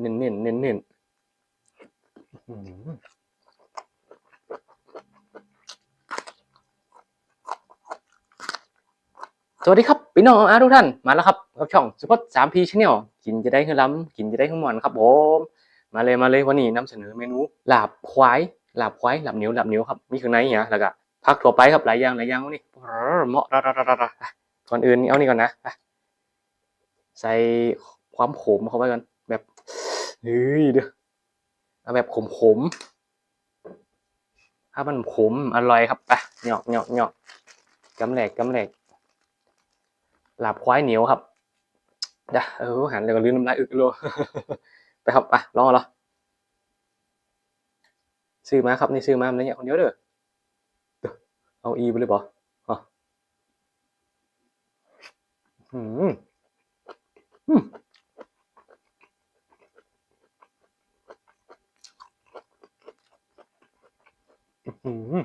เน้นเน้นเน้นเน้นอื้อหือสวัสดีครับพี่น้องอาทุกท่านมาแล้วครับกับช่องสปอตสามพีชแนลกินจะได้ขึ้นล้ำกินจะได้ขึ้นมอนครับผมมาเลยมาเลยวันนี้นำเสนอเมนูลาบควายลาบควายลาบเหนียวลาบเหนียวครับมีเครื่องในเนี่ยแล้วก็ผักถั่วไปครับหลายอย่างหลายอย่างวันนี้เหมาะระระระระระอะก่อนอื่นนี่เอานี่ก่อนนะอะใส่ความขมเข้าไปก่อนแบบ เฮ้ยเด้อเอาแบบขมขมๆถ้ามันขมอร่อยครับไปเหยาะเหยาะเหยาะกำแหลกกำแหลกหลับควายเหนียวครับเดี๋ยวเออหันเลยก็ลืมน้ำลายอึกเลยไปครับไปลองเหรอซื้อมาครับนี่ซื้อมามันเนี่ยคนเดียวเด้อเด้อเอาอีไปเลยป่ะอ๋ออืมอืม อืม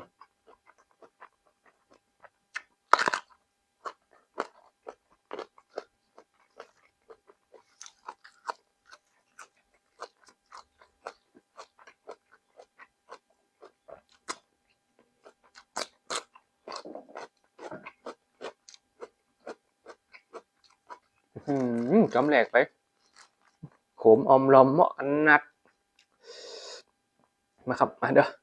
อืมกำแหลกไป ขมอมลอมเหมาะกันนัด มาครับ มาเด้อ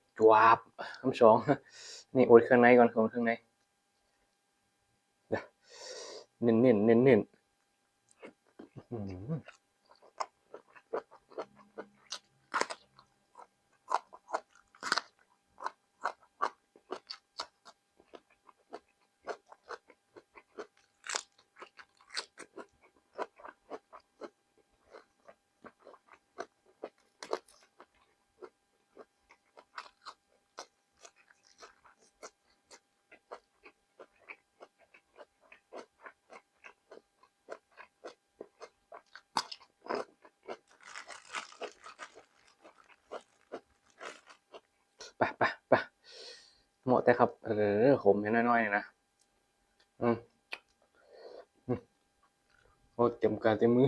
ออเหมาบกำแหลกไปจวบคำสองนี่อุดเครื่องในก่อนของเครื่องในเน้นเน้นเน้นเน้นอื้อหือ ไปไปไปเหมาะ แต่ครับเออขมแค่น้อยๆนะอืมโอ้เต็มกาเต็มมือ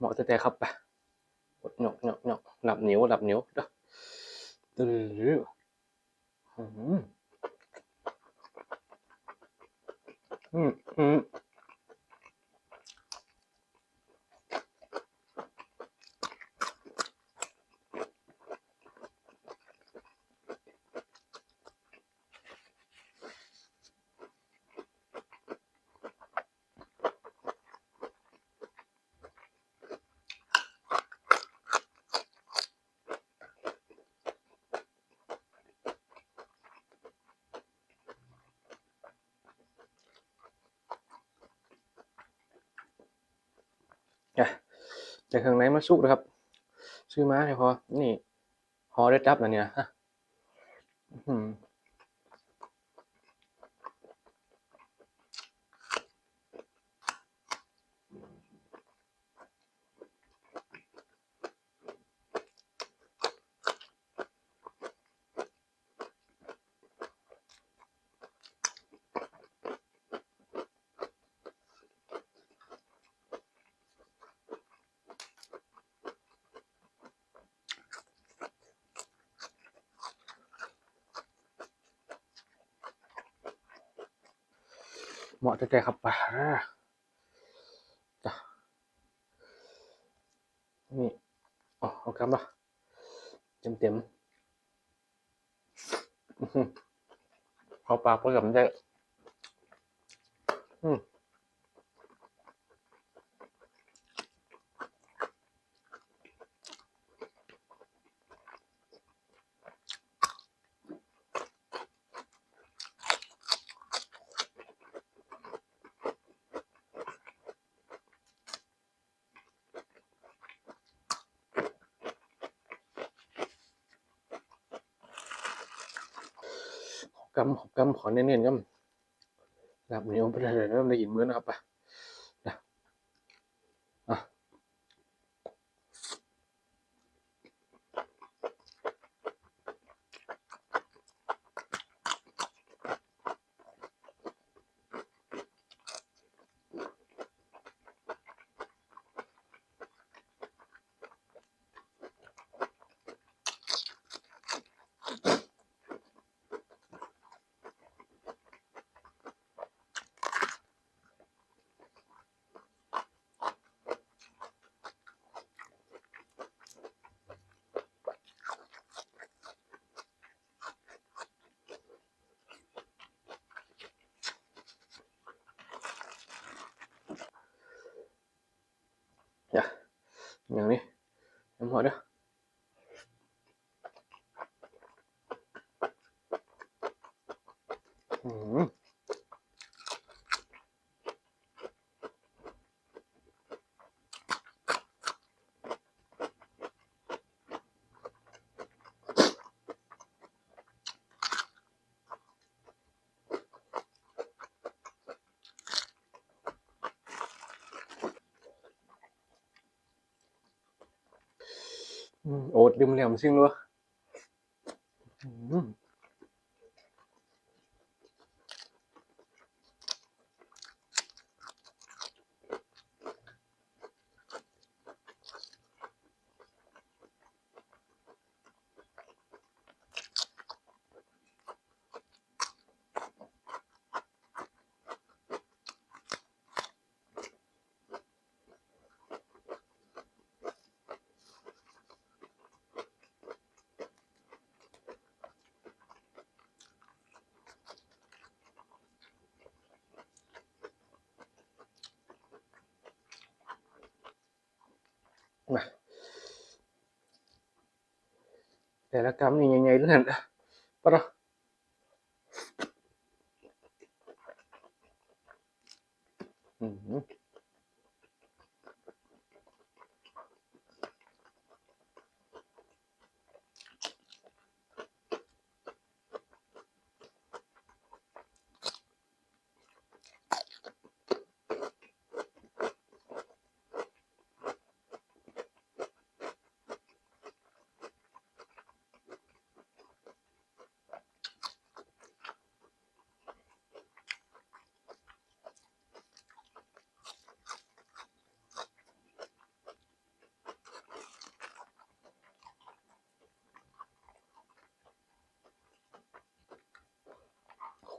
เหมาะแต่ๆครับไปหยอกหยอกหยอกหลับเหนียวหลับเหนียวเด้อตื้ออืมอืมอืม อะ แต่เครื่องในมาสุกนะครับ ซื้อมาให้พอ นี่ พอได้จับแล้วเนี่ยฮะ เหมาะจะแก่ขับไปจ้ะนี่อ๋อเอาคำละเต็มเต็มเอาปากไปกับมันได้อืม กำขอกำขอเน้นๆกำหลับเหนียวไปเลยเริ่มได้ยินมือนะครับปะอะ อย่า อย่างนี้ อืมโอ๊ตดื่มเหลี่ยมซิ่งด้วยอืม มา แต่ละกรรมนี่ยังไงด้วยนั่นปะอืม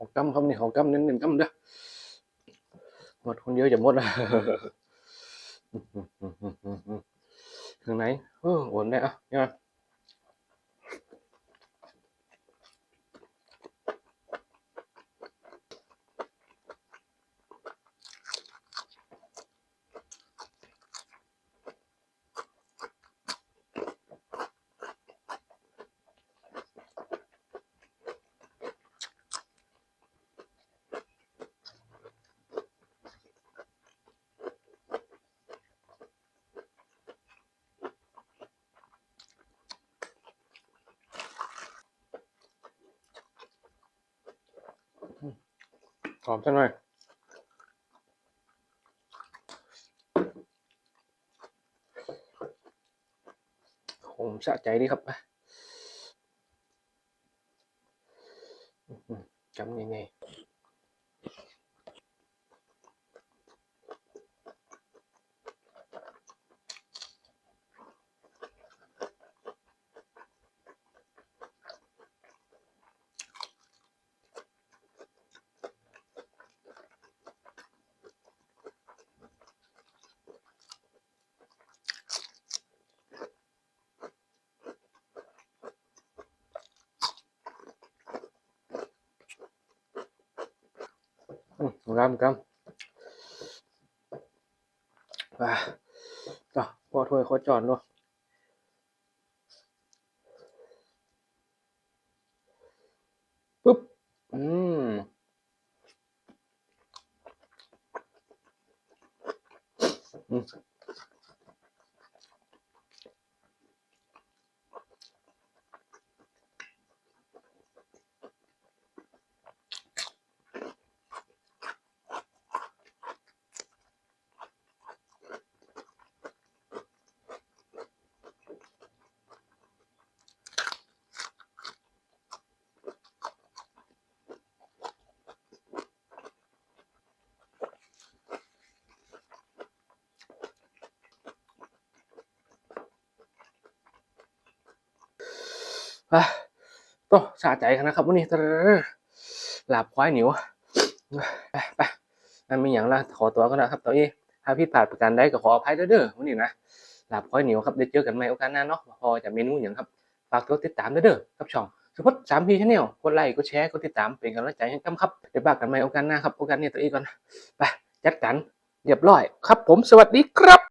ขอกำครับนี่ขอกำเน้นๆกำเด้อหมดคนเดียวจะหมดละถึงไหนเออโอนได้อะเนี่ย หอมจังหน่อยผมสะใจดีครับจำยังไง Ừ, 100 100 và rồi qua thôi khó tròn luôn búp uhm. Uhm. วยขอจอนด้อืมอืมอะโตสะใจกันนะครับวันนี้ตะเรอหลาบควายหนียวไปไปนั่นมีอย่างละขอตัวก็นะครับตัวเองถ้าผิดพลาดประการใดก็ขออภัยเด้อเด้อวันนี้นะหลาบควายหนียวครับได้เจอกันใหม่โอกาสหน้าเนาะพอจะเมนูอย่างครับฝากกดติดตามเด้อเด้อกับช่องสุพจน์สามพีชแนลกดไลค์กดแชร์กดติดตามเป็นกำลังใจให้กันครับเดี๋ยวฝากกันใหม่โอกาสหน้าครับโอกาสนี้ตัวเองก่อนไปจัดกันเรียบร้อยครับผมสวัสดีครับ